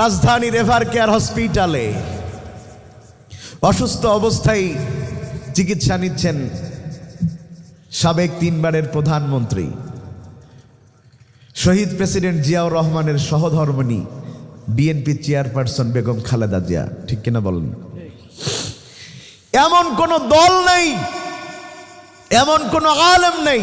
রাজধানীর ever care হসপিটালে অসুস্থ অবস্থায় চিকিৎসা নিচ্ছেন সাবেক তিনবারের প্রধানমন্ত্রী। শহীদ প্রেসিডেন্ট জিয়াউর রহমানের সহধর্মণী বিএনপি চেয়ারপারসন বেগম খালেদা জিয়া। ঠিক কিনা বলেন? এমন কোন দল নেই, এমন কোন আলেম নেই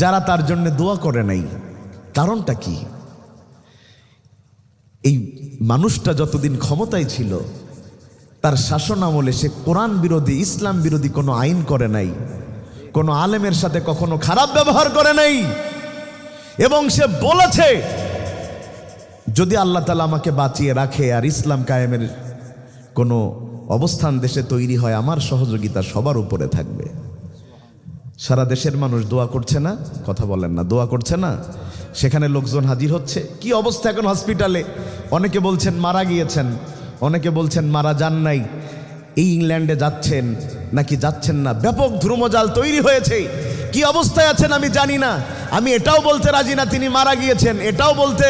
যারা তার জন্য দোয়া করে নাই। কারণটা কি? এই মানুষটা যতদিন ক্ষমতায় ছিল, তার শাসন আমলে সে কোরআন বিরোধী, ইসলাম বিরোধী কোনো আইন করে নাই, কোনো আলেমের সাথে কখনো খারাপ ব্যবহার করে নাই। এবং সে বলেছে, যদি আল্লাহ তালা আমাকে বাঁচিয়ে রাখে আর ইসলাম কায়েমের কোনো অবস্থান দেশে তৈরি হয়, আমার সহযোগিতা সবার উপরে থাকবে। সারা দেশের মানুষ দোয়া করছে না, কথা বলেন না, দোয়া করছে না। সেখানে লোকজন হাজির হচ্ছে। কি অবস্থা এখন হসপিটালে অনেকে বলছেন মারা গিয়েছেন, অনেকে বলছেন মারা যান নাই। এই ইংল্যান্ডে যাচ্ছেন নাকি যাচ্ছেন না? ব্যাপক ধ্রুমজাল তৈরি হয়েছে। কি অবস্থায় আছেন আমি জানি না। আমি এটাও বলতে রাজি না তিনি মারা গিয়েছেন। এটাও বলতে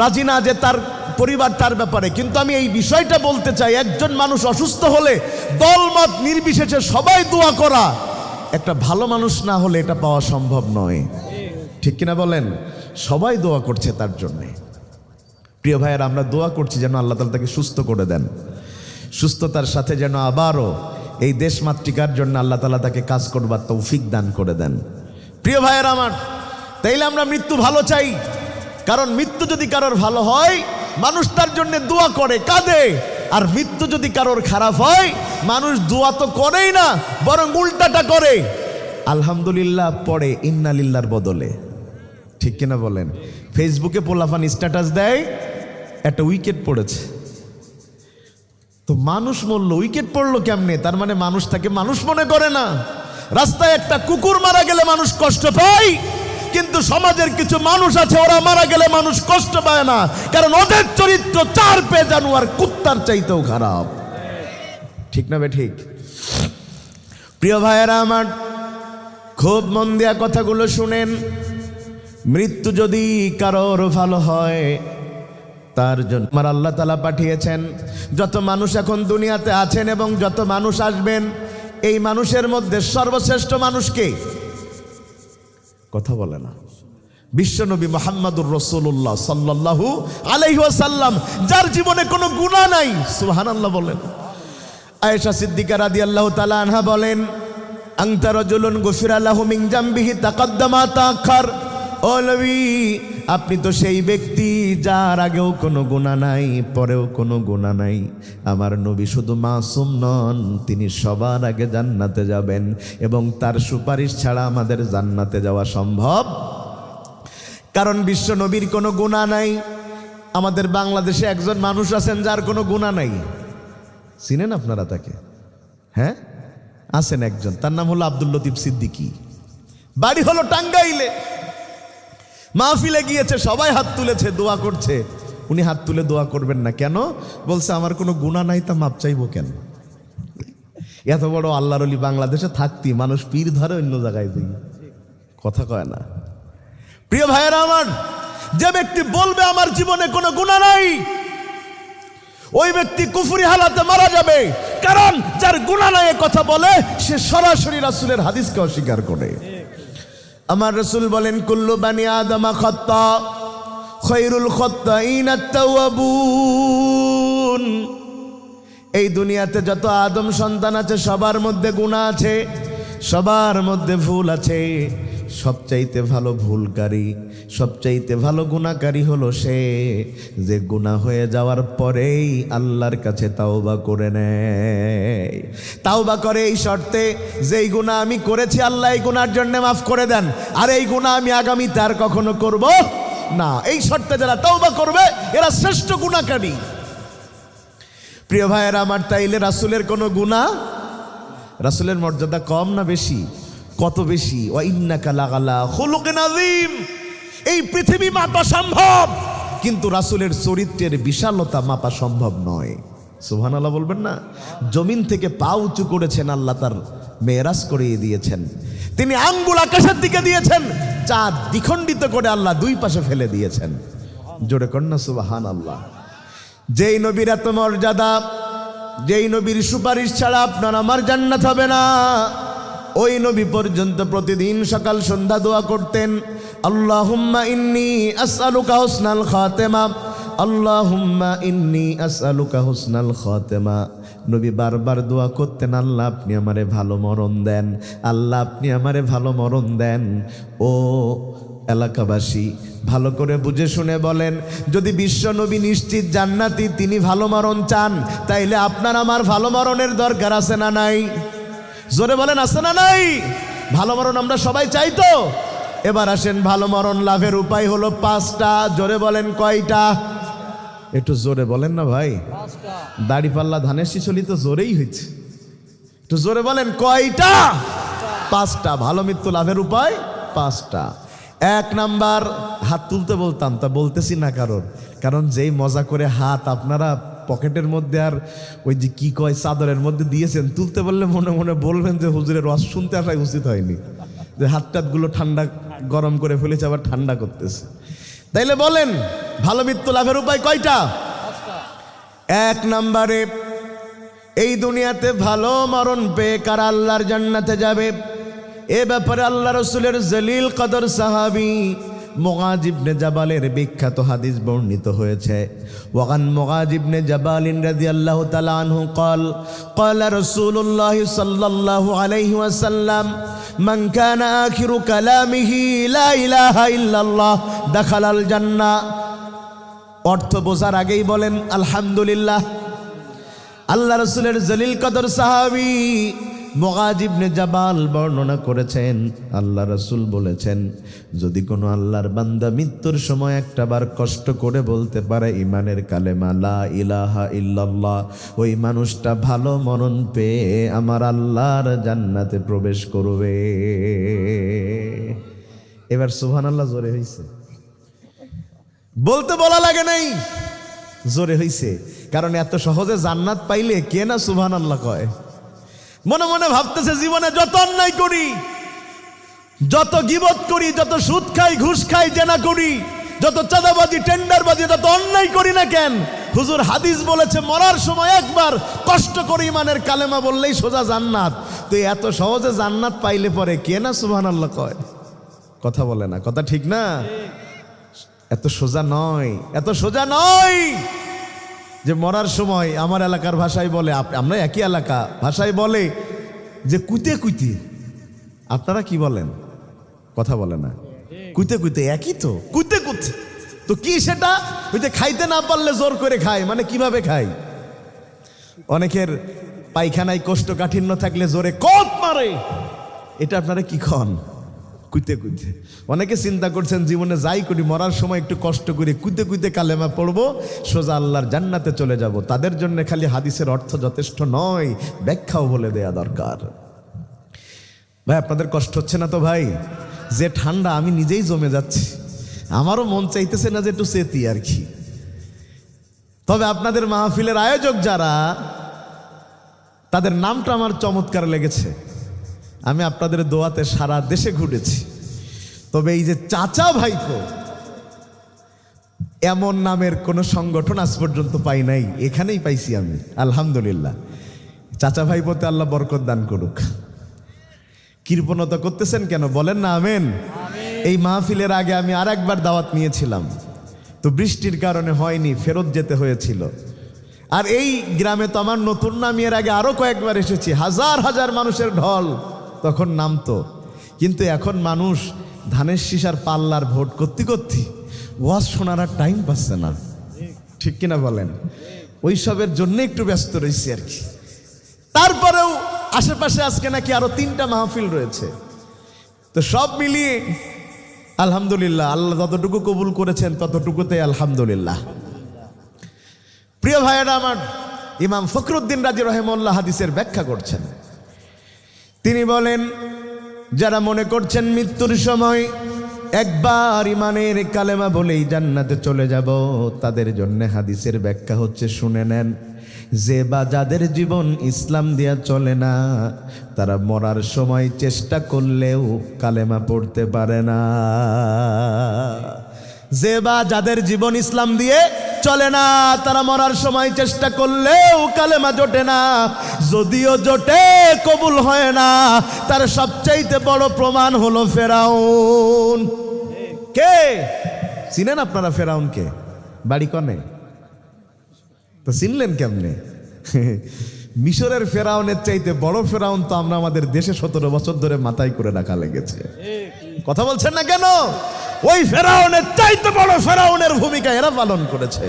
রাজি না যে তার পরিবার তার ব্যাপারে। কিন্তু আমি এই বিষয়টা বলতে চাই, একজন মানুষ অসুস্থ হলে দলমত নির্বিশেষে সবাই দোয়া করা। একটা ভালো মানুষ না হলে এটা পাওয়া সম্ভব নয়। ঠিক কিনা বলেন? সবাই দোয়া করছে তার জন্যে। প্রিয় ভাইয়ের, আমরা দোয়া করছি যেন আল্লাহ তালা তাকে সুস্থ করে দেন। সুস্থতার সাথে যেন আবারও এই দেশ মাতৃকার জন্য আল্লাহ তালা তাকে কাজ করবার তৌফিক দান করে দেন। প্রিয় ভাইয়ের আমার, তাইলে আমরা মৃত্যু ভালো চাই। কারণ মৃত্যু যদি কারোর ভালো হয়, মানুষ তার জন্য দোয়া করে, কাঁদে। আর মৃত্যু যদি কারোর খারাপ হয়, মানুষ দোয়া তো করেই না, বরং উল্টাটা করে। আলহামদুলিল্লাহ পড়ে ইন্নালিল্লার বদলে। ঠিক কিনা বলেন? ফেসবুকে পোলাফান স্ট্যাটাস দেয়, একটা উইকেট পড়েছে। তো মানুষ মরল উইকেট পড়ল কেমনে? তার মানে মানুষ তাকে মানুষ মনে করে না। রাস্তায় একটা কুকুর মারা গেলে মানুষ কষ্ট পায়, কিন্তু সমাজের কিছু মানুষ আছে, ওরা মারা গেলে মানুষ কষ্ট পায় না। কারণ ওদের চরিত্র চার পে জানুয়ার কুত্তার চাইতেও খারাপ। ঠিক না বে, ঠিক? প্রিয় ভাইয়েরা আমার, খুব মন দেয়া কথাগুলো শুনেন। মৃত্যু যদি কারোর ভালো হয়, তার জন্য আমার আল্লাহ তালা পাঠিয়েছেন, যত মানুষ এখন দুনিয়াতে আছেন এবং যত মানুষ আসবেন, এই মানুষের মধ্যে সর্বশ্রেষ্ঠ মানুষকে কথা বলে না। বিশ্বনবী মোহাম্মদুর রসুল্লাহ সাল্লাহু আলাইসাল্লাম যার জীবনে কোনো গুণা নাই সুহান আল্লাহ বলেন। আয়েশা সিদ্দিকা রাদি আল্লাহ তালা আনহা বলেন আংতা রজুলুন গফির আল্লাহ মিং জাম্বিহি তাকাদ্দামা তাখার ও আপনি তো সেই ব্যক্তি যার আগেও কোনো গুণা নাই, পরেও কোনো গুণা নাই। আমার নবী শুধু মাসুম নন, তিনি সবার আগে জান্নাতে যাবেন এবং তার সুপারিশ ছাড়া আমাদের জান্নাতে যাওয়া সম্ভব। কারণ বিশ্ব নবীর কোনো গুণা নাই। আমাদের বাংলাদেশে একজন মানুষ আছেন যার কোনো গুণা নাই। চিনেন আপনারা তাকে? হ্যাঁ? আছেন একজন, তার নাম হলো আব্দুল লতিফ সিদ্দিকী। বাড়ি হলো টাঙ্গাইলে। মাহফিলে গিয়েছে, সবাই হাত তুলেছে, দোয়া করছে। উনি হাত তুলে দোয়া করবেন না। কেন? বলছে, আমার কোনো গুণা নাই তা মাপ চাইব কেন? এত বড় আল্লাহর অলি বাংলাদেশে থাকতি, মানুষ পীর ধরে অন্য জায়গায় দিই কথা কয় না। প্রিয় ভাইয়েরা আমার, যে ব্যক্তি বলবে, আমার জীবনে কোনো গুণা নাই, ওই ব্যক্তি কুফুরি হালাতে মারা যাবে। কারণ, যার গুণা নাই কথা বলে, সে সরাসরি রাসুলের হাদিসকে অস্বীকার করে। আমার রসুল বলেন, কুল্লু বানি আদমা খত্তা, খৈরুল খত্তাইন এই দুনিয়াতে যত আদম সন্তান আছে, সবার মধ্যে গুণা আছে, সবার মধ্যে ভুল আছে। সবচাইতে ভালো ভুলকারী, সবচাইতে ভালো গুণাকারী হলো সে যে গুণা হয়ে যাওয়ার পরেই আল্লাহর কাছে তাওবা করে নেয়। তাওবা করে এই শর্তে যে এই গুণা আমি করেছি আল্লাহ এই গুণার জন্য মাফ করে দেন, আর এই গুণা আমি আগামী তার কখনো করব না। এই শর্তে যারা তাওবা করবে, এরা শ্রেষ্ঠ গুণাকারী। প্রিয় ভাইয়েরা, আমার তাইলে রাসুলের কোনো গুণা? রাসুলের মর্যাদা কম না বেশি? কত বেশি? এই পৃথিবী মাপা সম্ভব, কিন্তু রাসুলের চরিত্রের বিশালতা মাপা সম্ভব নয়। সুহান আল্লাহ বলবেন না? জমিন থেকে পা উঁচু করেছেন, আল্লাহ তার মেয়েরাজ করিয়ে দিয়েছেন। তিনি আঙ্গুল আকাশের দিকে দিয়েছেন, চাঁদ দ্বিখণ্ডিত করে আল্লাহ দুই পাশে ফেলে দিয়েছেন। জোরে কন্যা সুবাহান আল্লাহ যেই নবীর এত মর্যাদা, যেই নবীর সুপারিশ ছাড়া আপনার আমার জান্নাত হবে না। ওই নবী পর্যন্ত প্রতিদিন সকাল সন্ধ্যা দোয়া করতেন। আল্লাহুম্মা ইন্নি আসআলুকা হুসনাল খাতেমা। আল্লাহুম্মা ইন্নি আসআলুকা হুসনাল খাতেমা। নবী বারবার দোয়া করতেন, আল্লাহ আপনি আমারে ভালো মরণ দেন। আল্লাহ আপনি আমারে ভালো মরণ দেন। ও এলাকাবাসী, ভালো করে বুঝে শুনে বলেন, যদি বিশ্ব নবী নিশ্চিত জান্নাতি তিনি ভালো মরণ চান, তাইলে আপনার আমার ভালো মরণের দরকার আছে না নাই? জোরে বলেন আছে না নাই? ভালো মরণ আমরা সবাই চাই তো? এবার আসেন ভালো মরণ লাভের উপায় হলো পাঁচটা। জোরে বলেন কয়টা? একটু জোরে বলেন না ভাই। দাড়ি পাল্লা ধানের শিচলি তো জোরেই হয়েছে। একটু জোরে বলেন কয়টা? পাঁচটা। ভালো মৃত্যু লাভের উপায় পাঁচটা। এক নাম্বার হাত তুলতে বলতাম তা বলতেছি না কারণ কারণ যেই মজা করে হাত আপনারা পকেটের মধ্যে আর ওই যে কি কয় চাদরের মধ্যে দিয়েছেন, তুলতে বললে মনে মনে বলবেন যে হুজুরের রস শুনতে আসাই উচিত হয়নি। যে হাত ঠান্ডা গরম করে ফেলেছে, আবার ঠান্ডা করতেছে। তাইলে বলেন, ভালো মৃত্যু লাভের উপায় কয়টা? এক নম্বরে, এই দুনিয়াতে ভালো মরণ পেয়ে কারা আল্লাহর জান্নাতে যাবে? এ ব্যাপারে আল্লাহ রসুলের জলিল কদর সাহাবি মোগাজিবনে জাবালের বিখ্যাত হাদিস বর্ণিত হয়েছে ওয়াগান মোগাজিবনে জাবালিন রাদিয়াল্লাহু তাআলা আনহু قال قال رسول الله صلى الله عليه وسلم من كان آخر كلامه لا إله إلا الله دخل الجنة অর্থ বোঝার আগেই বলেন আলহামদুলিল্লাহ আল্লাহ রসুলের জলিল কদর সাহাবি মগাজিবনে জাবাল বর্ণনা করেছেন, আল্লাহ রসুল বলেছেন, যদি কোনো আল্লাহর বান্দা মৃত্যুর সময় একটা বার কষ্ট করে বলতে পারে, ইমানের কালেমা, লা ইলাহা ইল্লাল্লাহ, ওই মানুষটা ভালো মরণ পেয়ে আমার আল্লাহর জান্নাতে প্রবেশ করবে। এবার সুবহান আল্লাহ জোরে হয়েছে বলতে বলা লাগে নাই, জোরে হইছে, কারণ এত সহজে জান্নাত পাইলে কে না সুবহান আল্লাহ কয়? মনে মনে ভাবতেছে, জীবনে যত অন্যায় করি, যত গিবত করি, যত সুদ খাই, ঘুষ খাই, জেনা করি, যত চাঁদাবাজি, টেন্ডারবাজি, যত অন্যায় করি না কেন? হুজুর হাদিস বলেছে, মরার সময় একবার কষ্ট করে ইমানের কালেমা বললেই সোজা জান্নাত। তো এত সহজে জান্নাত পাইলে পরে কে না সুবহান আল্লাহ কয়? কথা বলে না, কথা ঠিক না? এত সোজা নয়, এত সোজা নয়। যে মরার সময় আমার এলাকার ভাষায় বলে আমরা একই এলাকা, ভাষায় বলে যে কুইতে কুইতে। আপনারা কি বলেন? কথা বলে না। কুইতে কুইতে, একই তো? কুইতে কুইতে। তো কি সেটা? ওই যে খাইতে না পারলে জোর করে খায় মানে কীভাবে খায় অনেকের পায়খানায় কোষ্ঠকাঠিন্য থাকলে জোরে কত মারে? এটা আপনারা কি খন কুইতে কুইতে অনেকে চিন্তা করছেন জীবনে যাই করি, মরার সময় একটু কষ্ট করে কুইতে কুইতে কালেমা পড়ব, সোজা আল্লাহর জান্নাতে চলে যাব। তাদের জন্য খালি হাদিসের অর্থ যথেষ্ট নয়, ব্যাখ্যাও বলে দেয়া দরকার। ভাই, আপনাদের কষ্ট হচ্ছে না তো ভাই? যে ঠান্ডা আমি নিজেই জমে যাচ্ছি। আমারও মন চাইতেছে না যে একটু চেতি আর কি। তবে আপনাদের মাহফিলের আয়োজক যারা, তাদের নামটা আমার চমৎকার লেগেছে। আমি আপনাদের দোয়াতে সারা দেশে ঘুরেছি। তবে এই যে চাচা ভাইপো এমন নামের কোনো সংগঠন আজ পর্যন্ত পাই নাই। এখানেই পাইছি আমি আলহামদুলিল্লাহ। চাচা ভাইপোতে আল্লাহ বরকত দান করুক। কৃপণতা করতেছেন কেন? বলেন না আমেন। এই মাহফিলের আগে আমি আর একবার দাওয়াত নিয়েছিলাম। তো বৃষ্টির কারণে হয়নি ফেরত যেতে হয়েছিল। আর এই গ্রামে তো আমার নতুন নাম এর আগে আরও কয়েকবার এসেছি। হাজার হাজার মানুষের ঢল। তখন নামতো। কিন্তু এখন মানুষ ধানের শিশার পাল্লার ভোট করতে করতে ওয়াজ শোনার আর টাইম পাচ্ছে না। ঠিক কিনা বলেন? ওইসবের জন্য একটু ব্যস্ত রয়েছি আর কি। তারপরেও আশেপাশে আজকে নাকি আরও তিনটা মাহফিল রয়েছে। তো সব মিলিয়ে আলহামদুলিল্লাহ, আল্লাহ যতটুকু কবুল করেছেন ততটুকুতে আলহামদুলিল্লাহ। প্রিয় ভাইয়েরা, আমার ইমাম ফখরুদ্দিন রাজি রহেমল্লাহ হাদিসের ব্যাখ্যা করছেন। তিনি বলেন, যারা মনে করছেন মৃত্যুর সময় একবার ইমানের কালেমা বলেই জান্নাতে চলে যাব, তাদের জন্য হাদিসের ব্যাখ্যা হচ্ছে, শুনে নেন, যে বা যাদের জীবন ইসলাম দিয়া চলে না, তারা মরার সময় চেষ্টা করলেও কালেমা পড়তে পারে না। যে বা যাদের জীবন ইসলাম দিয়ে চলে না, তারা মরার সময় চেষ্টা করলেও কালেমা জোটে না যদিও জোটে কবুল হয় না, তার সবচাইতে বড় প্রমাণ হলো ফেরাউন। কে? চিনেন আপনারা ফেরাউনকে? বাড়ি কনে? তো চিনলেন কেমনে? মিশরের ফেরাউনের চাইতে বড় ফেরাউন তো আমরা আমাদের দেশে সতেরো বছর ধরে মাথায় করে রাখা লেগেছে। কথা বলছেন না কেন? ওই ফেরাউনের চাইতে বড় ফেরাউনের ভূমিকা এরা পালন করেছে।